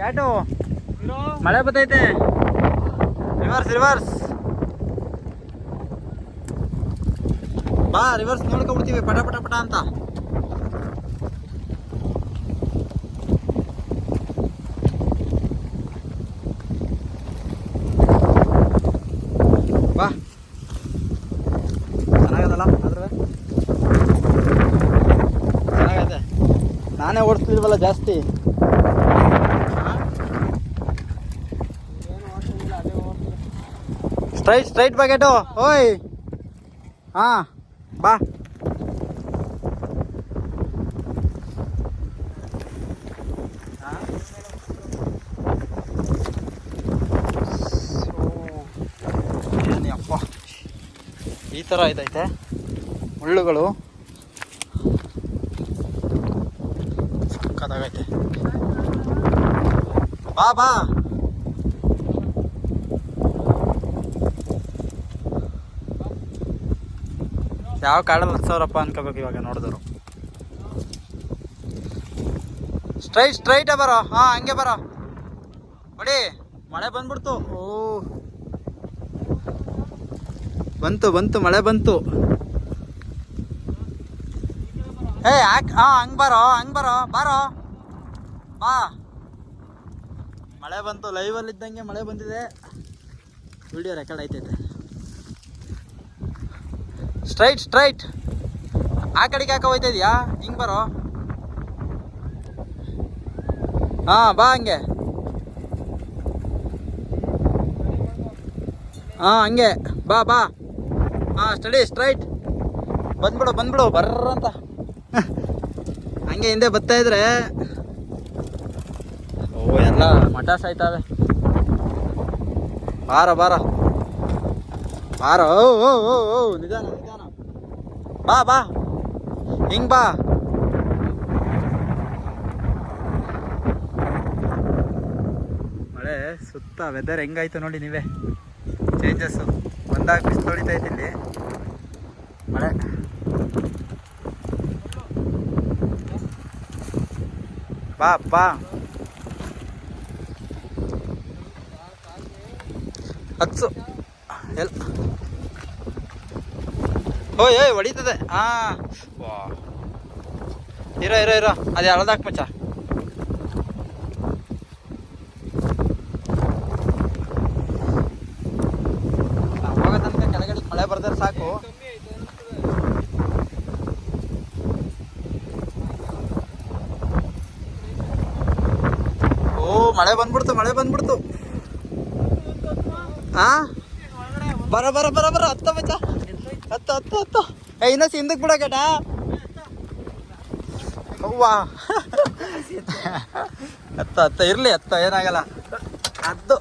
Kat ಮಳೆ ಬತ್ತೈತೆ reverse reverse ಬಾ ರಿವರ್ಸ್ ನೋಡ್ಕೊಂಡ್ಬಿಡ್ತೀವಿ. ಪಟ ಪಟ ಪಟ ಅಂತ. ಬಾ. ಚೆನ್ನಾಗದಲ್ಲ ಆದ್ರೆ ಚೆನ್ನಾಗೈತೆ. ನಾನೇ ಓಡಿಸ್ತಿಲ್ವಲ್ಲ ಜಾಸ್ತಿ. ಸ್ಟ್ರೈಟ್ ಸ್ಟ್ರೈಟ್ ಬಗೆಟು ಓಯ್ ಹಾ ಬಾ ಈ ಥರ ಇದೈತೆ. ಮುಳ್ಳುಗಳು. ಸಕ್ಕತ್ತಾಗೈತೆ ಬಾ ಬಾ. ಯಾವ ಕಾಡಲ್ಲಿ ಸಾವಿರಪ್ಪ ಅನ್ಕೋಬೇಕು ಇವಾಗ ನೋಡಿದ್ರು. ಸ್ಟ್ರೈಟ್ ಸ್ಟ್ರೈಟೇ ಬರೋ? ಹಾ, ಹಂಗೆ ಬರೋ. ಬಡಿ ಮಳೆ ಬಂದ್ಬಿಡ್ತು. ಓ. ಬಂತು ಬಂತು, ಮಳೆ ಬಂತು. ಏ, ಯಾಕೆ? ಹಾ, ಹಂಗೆ ಬರೋ ಹಂಗೆ ಬರೋ. ಬಾರೋ. ಬಾ. ಮಳೆ ಬಂತು ಲೈವಲ್ಲಿ ಇದ್ದಂಗೆ ಮಳೆ ಬಂದಿದೆ. ವಿಡಿಯೋ ರೆಕಾರ್ಡ್ ಆಯ್ತೈತೆ. ಸ್ಟ್ರೈಟ್ ಸ್ಟ್ರೈಟ್ ಆ ಕಡೆಗೆ ಯಾಕೆ ಹೋಯ್ತಾ ಇದೆಯಾ? ಹಿಂಗೆ ಬರೋ. ಹಾಂ, ಬಾ ಹಂಗೆ. ಹಾಂ, ಹಂಗೆ. ಬಾ ಬಾ. ಹಾಂ ಸ್ಟಡಿ ಸ್ಟ್ರೈಟ್ ಬಂದ್ಬಿಡು ಬಂದ್ಬಿಡು ಬರ್ರ ಅಂತ ಹಂಗೆ ಹಿಂದೆ ಬರ್ತಾ ಇದ್ರೆ. ಓ, ಎಲ್ಲ ಮಟಾಸ್ ಆಯ್ತಾವೆ. ಬಾರ ಬಾರ. ಬಾರ, ಓ ಓ ಓ ಓ, ನಿಧಾನ ನಿಧಾನ. ಬಾ ಬಾ. ಹಿಂಗ್ ಬಾ. ಮಳೆ ಸುತ್ತ ವೆದರ್ ಹೆಂಗಾಯ್ತು ನೋಡಿ ನೀವೇ. ಚೇಂಜಸ್ಸು ಒಂದಾಗ ಬಿಸಿಲು ಹೊಡಿತೈತೆ ಇಲ್ಲಿ. ಮಳೆ. ಬಾ ಬಾ. ಹತ್ತು ಎಲ್ ಓಯ್ ಓಯ್, ಹೊಡಿತದೆ. ಹಾ ವಾ. ಇರೋ ಇರೋ ಇರೋ. ಅದೇ ಅಳದಾಕ್ ಮಚ್ಚ? ತನಕ ಕೆಳಗಡೆ ಮಳೆ ಬರ್ದ್ರೆ ಸಾಕು. ಓ, ಮಳೆ ಬಂದ್ಬಿಡ್ತು ಮಳೆ ಬಂದ್ಬಿಡ್ತು. ಹಾ ಬರ ಬರ ಬರ ಬರ, ಹತ್ತ ಮಚ್ಚ. ಹತ್ತ ಹತ್ತ ಏ ಬಿಡಕಟ? ಅವ್ವಾ. ಹತ್ತ ಹತ್ತ ಇರ್ಲಿ ಅತ್ತ ಏನಾಗಲ್ಲ. ಹತ್ತು